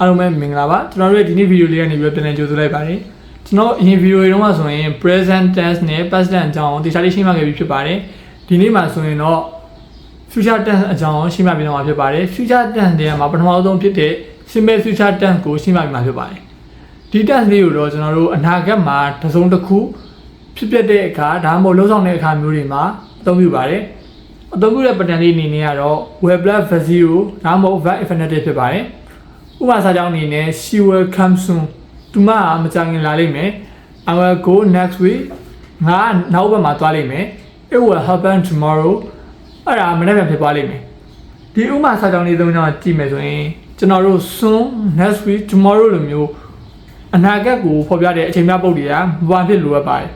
အားလုံးပဲမင်္ဂလာပါကျွန်တော်တို့ရဲ့ဒီနေ့ဗီဒီယိုလေးကနေပြီးတော့ပြန်လည်ကြိုဆိုလိုက်ပါတယ်ကျွန်တော်အရင်ဗီဒီယိုတွေတုန်းကဆိုရင် present tense နဲ့ past tense အကြောင်းတခြားလေးရှင်းပြခဲ့ပြီးဖြစ်ပါတယ်ဒီနေ့မှာဆိုရင်တော့ future tense အကြောင်းရှင်းပြပေးတော့မှာဖြစ်ပါတယ် future tense တွေကမှာပထမဆုံးဖြစ်တဲ့ simple future tense ကိုရှင်းပြပေးမှာဖြစ်ပါတယ်ဒီ tense လေးကိုတော့ကျွန်တော်တို့အနာဂတ်မှာတစ်စုံတစ်ခုဖြစ်ပျက်တဲ့အခါဒါမှမဟုတ်လှုပ်ဆောင်တဲ့အခါမျိုးတွေမှာအသုံးပြုပါတယ်အသုံးပြုတဲ့ pattern လေးအနေနဲ့ကတော့ web plus zero ဒါမှမဟုတ် verb infinitive ဖြစ်ပါတယ် ဥပမာစာကြောင်းအနေနဲ့ she will come soon သူမကမကြခင်လာလိမ့်မယ် I will go next week ငါနောက်ဘက်မှာသွားလိမ့်မယ် it will happen tomorrow အဲ့ဒါမနေ့ပြန်ဖြစ်သွားလိမ့်မယ်ဒီဥပမာစာကြောင်းလေးသုံးကြောင်းကြည့်မယ်ဆိုရင်ကျွန်တော်တို့ soon next week tomorrow လိုမျိုးအနာဂတ်ကိုဖော်ပြတဲ့အချိန်များပုတ်တွေကဘာဖြစ်လိုအပ်ပါတယ်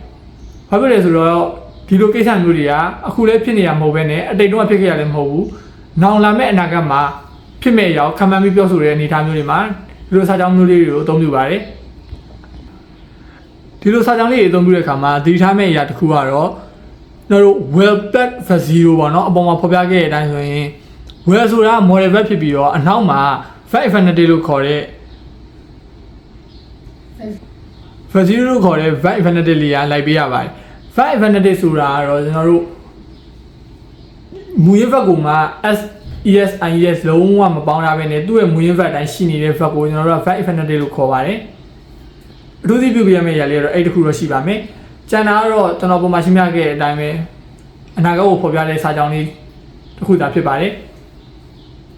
ဘာဖြစ်လဲဆိုတော့ဒီလိုကိစ္စမျိုးတွေကအခုလည်းဖြစ်နေရမဟုတ်ဘဲနဲ့အတိတ်တုန်းကဖြစ်ခဲ့ရလည်းမဟုတ်ဘူးနောင်လာမယ့်အနာဂတ်မှာ ဖြစ်မဲ့ရောက်ခံမှန်းပြီးပြောဆိုတဲ့အနေအထားမျိုးတွေမှာဒီလိုစာကြောင်းမျိုးလေးတွေကိုအသုံးပြုပါတယ်ဒီလိုစာကြောင်းလေးတွေအသုံးပြုတဲ့အခါမှာသတိထားမယ့်အရာတစ်ခုကတော့ကျွန်တော်တို့ well back for zero ပေါ့နော်အပေါ်မှာဖော်ပြခဲ့တဲ့အတိုင်းဆိုရင် well ဆိုတာ model verb ဖြစ်ပြီးတော့အနောက်မှာ verb infinitive လို့ခေါ်တဲ့ for zero လို့ခေါ်တဲ့ verb infinitive လေးကလိုက်ပေးရပါတယ် verb infinitive ဆိုတာကတော့ကျွန်တော်တို့မူရင်းဘက်ကမှ s es is လုံးဝမပေါင်းတာပဲနဲ့သူ့ရဲ့မူရင်းဘက်အတိုင်းရှိနေတဲ့ဘက်ကိုကျွန်တော်တို့က verb infinitive လို့ခေါ်ပါတယ်အထူးသဖြင့်ပြုပြရမယ့်ຢာလေးကတော့အဲ့ဒီတစ်ခုတော့ရှိပါမယ်ကျန်တာကတော့ကျွန်တော်ပုံမှန်ရှင်းပြခဲ့တဲ့အတိုင်းပဲအနာဂတ်ကိုဖော်ပြတဲ့စာကြောင်းလေးတစ်ခုသာဖြစ်ပါတယ်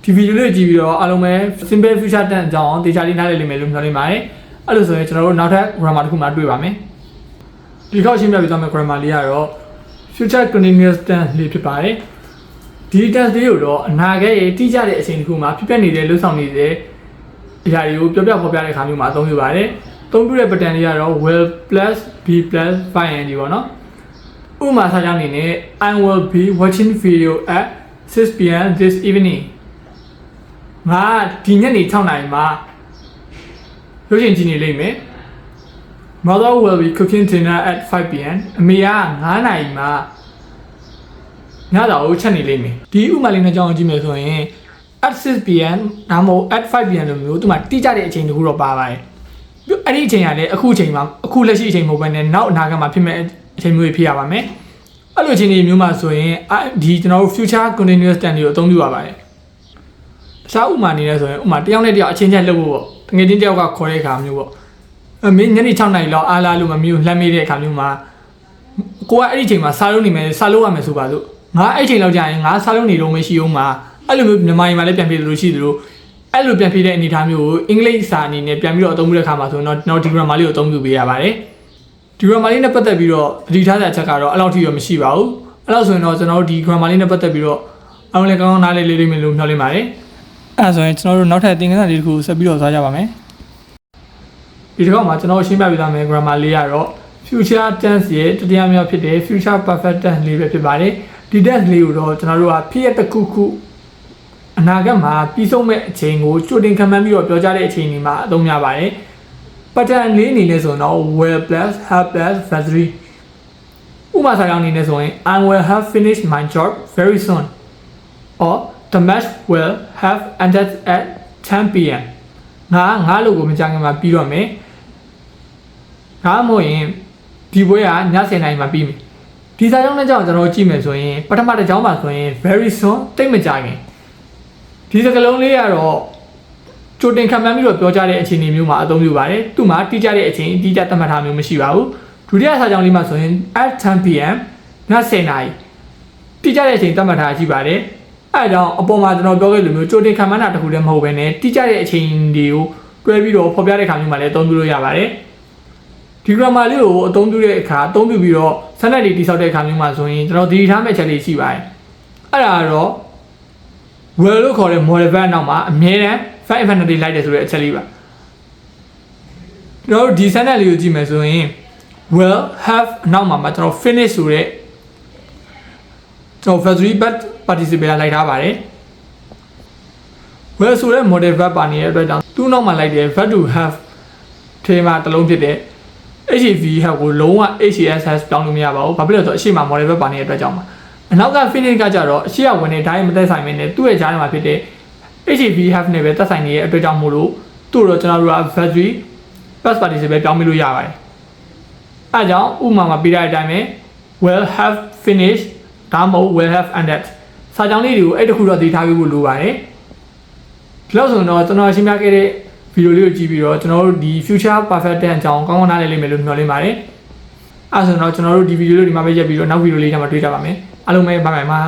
ဒီဗီဒီယိုလေးကြည့်ပြီးတော့အားလုံးပဲ simple future tense အကြောင်းတေချာလေးနားလည်လိမ့်မယ်လို့မျှော်လင့်ပါတယ်အဲ့လိုဆိုရင်ကျွန်တော်တို့နောက်ထပ် grammar တစ်ခုမှတွေ့ပါမယ်ဒီခေါက်ရှင်းပြပေးသွားမယ့် grammar လေးကတော့ future continuous tense လေးဖြစ်ပါတယ် ဒီ test လေးကိုတော့အနာဂတ်ရဲ့တိကျတဲ့အချိန်တစ်ခုမှာဖြစ်ပျက်နေတဲ့လှုပ်ဆောင်နေတဲ့အရာတွေကိုပြောပြဖော်ပြတဲ့အခါမျိုးမှာအသုံးပြုပါတယ်။သုံးပြုတဲ့ pattern လေးကတော့ will plus be plus find and ပေါ့နော်။ဥပမာစာကြောင်းအနေနဲ့ I will be watching video at 6 pm this evening ငါဒီညနေ6နာရီမှာရုပ်ရှင်ကြည့်နေလိမ့်မယ်။ Mother will be cooking dinner at 5 pm အမေက9နာရီမှာ ညတာကိုချက်နေလိမ့်မယ်ဒီဥမာလေးနဲ့ကြောင်းကြည့်မယ်ဆိုရင် at 6 pm ဒါမှမဟုတ် at 5 pm လိုမျိုးသူမှတိကျတဲ့အချိန်တခုတော့ပါပါတယ်ပြီးအဲ့ဒီအချိန်ကလည်းအခုအချိန်မှာအခုလက်ရှိအချိန်မဟုတ်ဘဲနဲ့နောက်အနာဂတ်မှာဖြစ်မဲ့အချိန်မျိုးတွေဖြစ်ရပါမယ်အဲ့လိုအချိန်တွေမျိုးမှာဆိုရင်အဒီကျွန်တော်တို့ future continuous tense တွေကိုအသုံးပြုရပါတယ်တခြားဥမာအနေနဲ့ဆိုရင်ဥမာတယောက်နဲ့တယောက်အချင်းချင်းလှုပ်ဖို့ပေါ့တကယ်ချင်းတယောက်ကခေါ်တဲ့အခါမျိုးပေါ့အမင်းညနေ6နာရီလောက်အားလာလို့မမျိုးလှမ်းမေးတဲ့အခါမျိုးမှာကိုကအဲ့ဒီအချိန်မှာစားလို့နေမယ်စားလို့ရမယ်ဆိုပါစို့ ငါအဲ့ချိန်လောက်ကြာရင်ငါစားလုံးနေတော့မရှိအောင်မှာအဲ့လိုမျိုးမြန်မာပြည်မှာလည်းပြန်ပြေးသလိုရှိသလိုအဲ့လိုပြန်ပြေးတဲ့အနေအထားမျိုးကိုအင်္ဂလိပ်စာအနေနဲ့ပြန်ပြီးတော့အသုံးပြုတဲ့အခါမှာဆိုတော့ကျွန်တော်ဒီ grammar လေးကိုအသုံးပြုပေးရပါတယ်ဒီ grammar လေးနဲ့ပတ်သက်ပြီးတော့သတိထားတဲ့အချက်ကတော့အဲ့လောက်ထိတော့မရှိပါဘူးအဲ့လောက်ဆိုရင်တော့ကျွန်တော်တို့ဒီ grammar လေးနဲ့ပတ်သက်ပြီးတော့အောင်လည်းကောင်းကောင်းနားလည်လေးလေးမယ်လို့မျှော်လင့်ပါတယ်အဲ့ဒါဆိုရင်ကျွန်တော်တို့နောက်ထပ်သင်ခန်းစာလေးတစ်ခုဆက်ပြီးတော့သွားကြပါမယ်ဒီတစ်ခေါက်မှာကျွန်တော်ရှင်းပြပေးသွားမယ် grammar လေးကတော့ future tense ရဲ့တတိယမြောက်ဖြစ်တဲ့ future perfect tense လေးပဲဖြစ်ပါတယ် ဒီ tense လေးကိုတော့ကျွန်တော်တို့ကဖြစ်ရတစ်ခုခုအနာဂတ်မှာပြီးဆုံးမဲ့အချိန်ကိုကြိုတင်ခံမှန်းပြီးတော့ပြောကြားတဲ့အချိန်ဒီမှာအသုံးများပါတယ် pattern လေးအနေနဲ့ဆိုတော့ will plus have plus factory ဥပမာစာကြောင်းအနေနဲ့ဆိုရင် I will have finished my job very soon or the match will have ended at 10 pm ငါငါလို့ကိုမကြခင်မှာပြီးတော့မယ်ဒါမှမဟုတ်ရင်ဒီပွဲကည7:00နာရီမှာပြီးမယ် ဒီစာကြောင်းနဲ့ကြောင့်ကျွန်တော်ကြည့်မယ်ဆိုရင်ပထမတစ်ကြောင်းပါဆိုရင် very soon တိတ်မကြခင်ဒီစကလုံးလေးကတော့ကြိုတင်ခံမှန်းပြီးတော့ပြောကြတဲ့အခြေအနေမျိုးမှာအသုံးပြုပါတယ်သူ့မှာတိကျတဲ့အချိန်တိကျသတ်မှတ်ထားမျိုးမရှိပါဘူးဒုတိယစာကြောင်းလေးမှာဆိုရင် at 10 pm ည7:00နာရီတိကျတဲ့အချိန်သတ်မှတ်ထားရှိပါတယ်အဲဒါကြောင့်အပေါ်မှာကျွန်တော်ပြောခဲ့လိုမျိုးကြိုတင်ခံမှန်းတာတခုတည်းမဟုတ်ဘဲနဲ့တိကျတဲ့အချိန်တွေကိုတွဲပြီးတော့ဖော်ပြတဲ့ခါမျိုးမှာလည်းအသုံးပြုလို့ရပါတယ် ဒီ grammar လေးကိုအသုံးပြုတဲ့အခါအသုံးပြုပြီးတော့ sentence တွေတိစောက်တဲ့အခါမျိုးမှာဆိုရင်ကျွန်တော်ဒီထားမဲ့ချက်လေးရှိပါတယ်အဲ့ဒါကတော့ will လို့ခေါ်တဲ့ model verb နောက်မှာအမြဲတမ်း five infinitive လိုက်တယ်ဆိုတဲ့အချက်လေးပါကျွန်တော်တို့ဒီ sentence လေးကိုကြည့်မယ်ဆိုရင် will have အနောက်မှာမှာကျွန်တော် finish ဆိုတဲ့ကျွန်တော် factory but participle လိုက်ထားပါတယ် will ဆိုတဲ့ model verb ပါနေတဲ့အတွက်ကြောင့်သူ့နောက်မှာလိုက်တဲ့ verb to have ထဲမှာတစ်လုံးဖြစ်တဲ့ HAV ဟက်ကိုလုံးဝ HASS တောင်းလို့မရပါဘူး။ဘာဖြစ်လို့လဲဆိုတော့အရှိမ model ပဲပါနေတဲ့အတွက်ကြောင့်ပါ။အနောက်က finish ကကြတော့အရှိရဝင်နေတိုင်းမသက်ဆိုင်မင်းနဲ့သူ့ရဲ့ကြားထဲမှာဖြစ်တဲ့ HAV have နဲ့ပဲသက်ဆိုင်နေတဲ့အတွက်ကြောင့်မို့လို့သူ့တော့ကျွန်တော်တို့က factory past participle ပြောင်းပြလို့ရပါတယ်အဲဒါကြောင့်ဥပမာမှာပြတဲ့အတိုင်းပဲ will have finished ဒါမှမဟုတ် will have ended စာကြောင်းလေးတွေကိုအဲ့တစ်ခုတော့သိထားပြီးဖို့လိုပါတယ်ဒီလောက်ဆိုတော့ကျွန်တော်ရှင်းပြခဲ့တဲ့ဗီ ဒီယိုလေးကိုကြည့်ပြီးတော့ကျွန်တော်တို့ဒီ future perfect tense အကြောင်းကောင်းကောင်းနားလည်လိမ့်မယ်လို့မျှော်လင့်ပါတယ်အဲဆိုတော့ကျွန်တော်တို့ဒီဗီဒီယိုလေးဒီမှာပဲရက်ပြီးတော့နောက်ဗီဒီယိုလေးတွေမှာတွေ့ကြပါမယ်အားလုံးပဲဘိုင်ဘိုင်ပါ